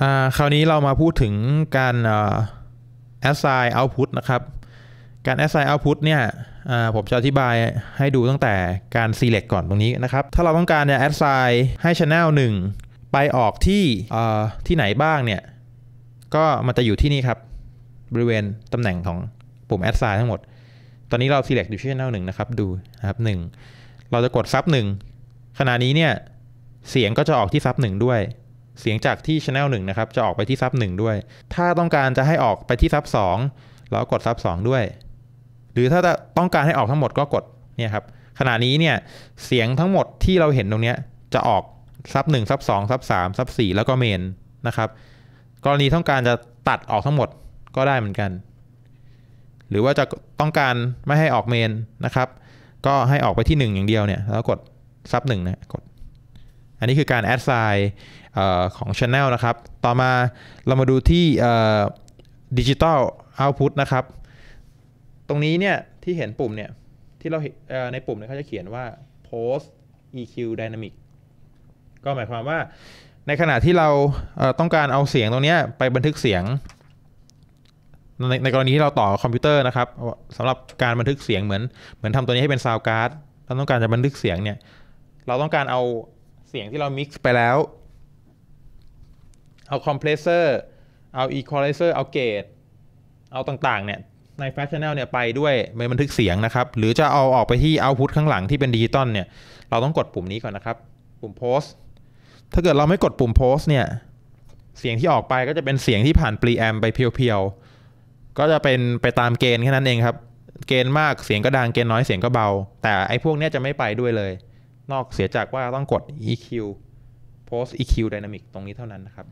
อ่าคราวนี้เรามาพูดถึงการอ่า assign output นะครับ การ assign output เนี่ยผมจะอธิบายให้ดูตั้งแต่การ select ก่อนตรงนี้นะครับ ถ้าเราต้องการจะ assign ให้ channel 1 ไปออกที่ที่ไหนบ้างเนี่ย ก็มันจะอยู่ที่นี่ครับ บริเวณตำแหน่งของปุ่ม assign ทั้งหมด ตอนนี้เรา select อยู่ที่ channel 1 นะครับ ดูนะครับ 1 เราจะกดซับ1ขณะนี้เนี่ย เสียงก็จะออกที่ซับ1ด้วย เสียงจากที่ channel 1นะครับจะออกไปที่ซับ1ด้วย ถ้าต้องการจะให้ออกไปที่ซับ2เราก็กดซับ2ด้วย หรือถ้าจะต้องการให้ออกทั้งหมดก็กดเนี่ยครับขณะนี้เนี่ยเสียงทั้งหมดที่เราเห็นตรงนี้จะออกซับ1ซับ2ซับ3ซับ4แล้วก็เมนนะครับ กรณีต้องการจะตัดออกทั้งหมดก็ได้เหมือนกัน หรือว่าจะต้องการไม่ให้ออกเมนนะครับ ก็ให้ออกไปที่ 1 อย่างเดียวเนี่ยแล้วกดซับ1นะกด อันนี้คือการ add sign ของ Channel นะครับ ต่อมาเรามาดูที่เอ่อ Digital Output นะครับ ตรงนี้เนี่ยที่เห็นปุ่มเนี่ยที่เราเในปุ่มเนี่ยเขาจะเขียนว่า Post EQ Dynamic ก็หมายความว่าในขณะที่เราเอ่อต้องการเอาเสียงตรงเนี้ยไปบันทึกเสียง ในในกรณีที่เราต่อคอมพิวเตอร์นะครับสำหรับการบันทึกเสียงเหมือน เหมือนทำตัวนี้ให้เป็นซาวการ์ดเราต้องการจะบันทึกเสียงเนี่ย เราต้องการเอา เสียงที่เรา mix ไปแล้ว เอาคอมเพรสเซอร์ เอาอีควอไลเซอร์เอาเกตเอาต่างๆ เนี่ย ใน Flash Channel เนี่ยไปด้วยในบันทึกเสียงนะครับ หรือจะเอาออกไปที่ Output ข้างหลังที่เป็นดิจิตอลเนี่ย เราต้องกดปุ่มนี้ก่อนนะครับ ปุ่ม Post ถ้าเกิดเราไม่กดปุ่ม Post เนี่ยเสียงที่ออกไปก็จะเป็นเสียงที่ผ่าน preamp ไปเพียวๆ ก็จะเป็นไปตามเกณฑ์แค่นั้นเองครับ เกณฑ์มากเสียงก็ดังเกณฑ์น้อยเสียงก็เบา แต่ไอ้พวกเนี้ยจะไม่ไปด้วยเลย นอกเสียจากว่าต้องกด EQ Post EQ Dynamic ตรงนี้เท่านั้นนะครับ